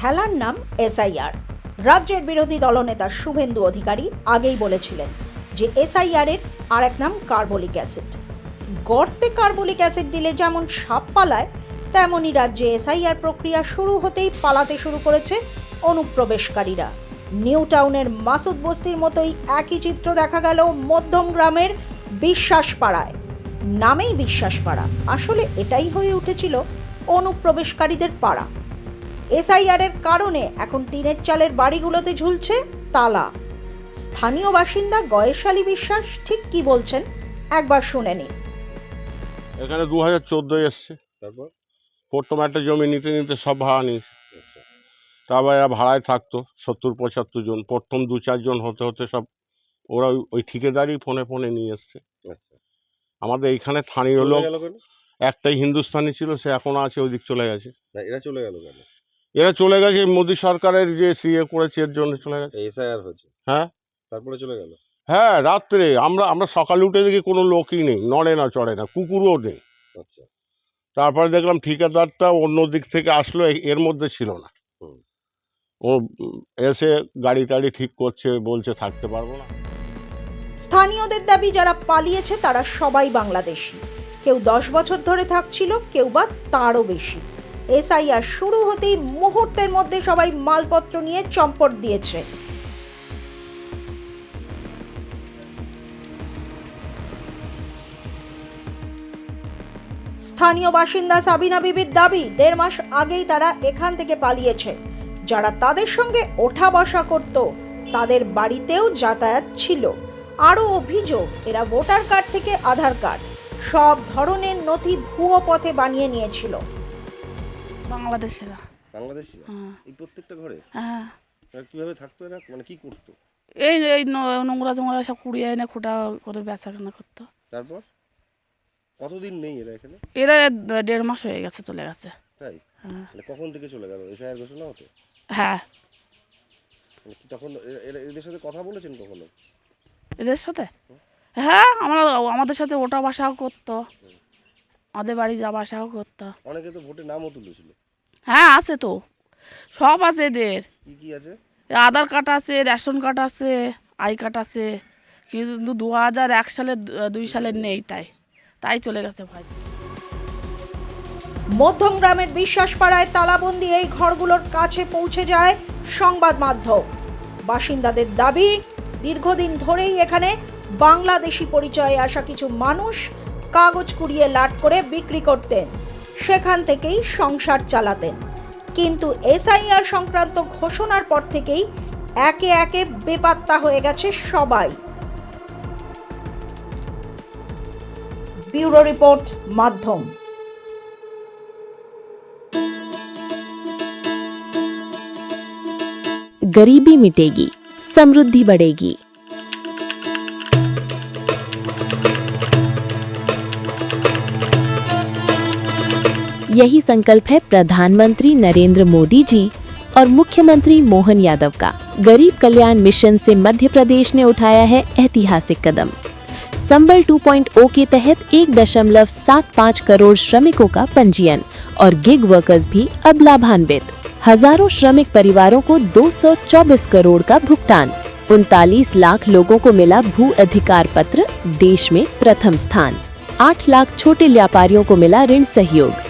খেলার নাম এসআইআর। রাজ্যের বিরোধী দলনেতা শুভেন্দু অধিকারী আগেই বলেছিলেন যে এসআইআর এর আর এক নাম কার্বলিক অ্যাসিড। গর্তে কার্বলিক অ্যাসিড দিলে যেমন সাপ পালায় তেমনই রাজ্যে এসআইআর প্রক্রিয়া শুরু হতেই পালাতে শুরু করেছে অনুপ্রবেশকারীরা। নিউ টাউনের মাসুদ বস্তির মতোই একই চিত্র দেখা গেল মধ্যম গ্রামের বিশ্বাস পাড়ায় নামেই বিশ্বাসপাড়া। আসলে এটাই হয়ে উঠেছিল অনুপ্রবেশকারীদের পাড়া। এসআইআর এর কারণে এখন টিনের চালের বাড়িগুলোতে ঝুলছে তালা। স্থানীয় বাসিন্দা গয়েশালী বিশ্বাস ঠিক কি বলছেন? একবার শুনে নিন। এখানে দু হাজার চোদ্দোয় এসছে। তারপর? প্রথম একটা জমি নিতে নিতে সব ভাড়া নিয়েছে। তারপর এরা ভাড়ায় থাকতো সত্তর পঁচাত্তর জন। প্রথম দু চারজন হতে হতে সব ওরা ওই- ঠিকাদারই ফোনে ফোনে নিয়ে এসছে। আচ্ছা। আমাদের এইখানে স্থানীয় লোক একটাই হিন্দুস্তানি ছিল সে এখনও আছে ওই দিক চলে গেছে। না এরা চলে গেল কেন? এরা চলে গেছে মোদী সরকারের যে সিএ করেছে এর জন্য চলে গেছে। এসআইআর হয়েছে? হ্যাঁ। তারপরে চলে গেল? হ্যাঁ রাত্রে আমরা আমরা সকালে উঠে দেখি কোনো লোকই নেই নড়ে না চড়ে না কুকুরও নেই। আচ্ছা। তারপরে দেখলাম ঠিকাদারটা অন্য দিক থেকে আসলো এর মধ্যে ছিল না। ও এসে গাড়ি টাড়ি ঠিক করছে বলছে থাকতে পারব না। স্থানীয়দের দাবি যারা পালিয়েছে তারা সবাই বাংলাদেশি। কেউ দশ বছর ধরে থাকছিল কেউ বা তারও বেশি। এসআইআর শুরু হতেই মুহূর্তের মধ্যে সবাই মালপত্র নিয়ে চম্পট দিয়েছে। স্থানীয় বাসিন্দা সাবিনা বিবির দাবি, দেড় মাস আগেই তারা এখান থেকে পালিয়েছে। যারা তাদের সঙ্গে ওঠা বসা করত, তাদের বাড়িতেও যাতায়াত ছিল। আরও অভিযোগ, এরা ভোটার কার্ড থেকে আধার কার্ড, সব ধরনের নথি ভুয়ো পথে বানিয়ে নিয়েছিল। বাংলাদেশেরা। বাংলাদেশি হ্যাঁ। এই প্রত্যেকটা ঘরে? হ্যাঁ। কীভাবে থাকতো এরা? মানে কি করতো? এই এই নোংরা জোংরা সব কুড়িয়ে এনে খোটা করে বেচা কেনা করতো। তারপর? কতদিন নেই এরা এখানে? এরা দেড় মাস হয়ে গেছে চলে গেছে। তাই? হ্যাঁ। মানে কখন থেকে চলে গেল? এসআইআর ঘোষণা হতে? হ্যাঁ। মানে তখন এদের সাথে কথা বলেছেন কখনো? এদের সাথে? হ্যাঁ আমরা আমাদের সাথে ওটা বাসাও করতো। আমাদের বাড়ি যাওয়া আসাও করতো অনেকে তো ভোটে নামও তুলেছিল। হ্যাঁ আছে তো। সব আছে এদের। কি কি আছে? আধার কার্ড আছে রেশন কার্ড আছে আই কার্ড আছে। কিন্তু দু হাজার এক সালে দুই সালের নেই তাই। তাই চলে গেছে ভাই। মধ্যম গ্রামের বিশ্বাসপাড়ায় তালাবন্দি এই ঘরগুলোর কাছে পৌঁছে যায় সংবাদ মাধ্যম। বাসিন্দাদের দাবি দীর্ঘদিন ধরেই এখানে বাংলাদেশি পরিচয়ে আসা কিছু মানুষ কাগজ কুড়িয়ে লাট করে বিক্রি করতেন সেখান থেকেই সংসার চালাতেন কিন্তু এসআইআর সংক্রান্ত ঘোষণার পর থেকেই একে একে বেপাত্তা হয়ে গেছে সবাই ব্যুরো রিপোর্ট মাধ্যম गरीबी मिटेगी समृद्धि बढ़ेगी यही संकल्प है प्रधानमंत्री नरेंद्र मोदी जी और मुख्यमंत्री मोहन यादव का। गरीब कल्याण मिशन से मध्य प्रदेश ने उठाया है ऐतिहासिक कदम। संबल 2.0 के तहत एक दशमलव सात पाँच करोड़ श्रमिकों का पंजीयन और गिग वर्कर्स भी अब लाभान्वित। हज़ारों श्रमिक परिवारों को 224 करोड़ का भुगतान। उनतालीस लाख लोगों को मिला भू अधिकार पत्र, देश में प्रथम स्थान। आठ लाख छोटे व्यापारियों को मिला ऋण सहयोग।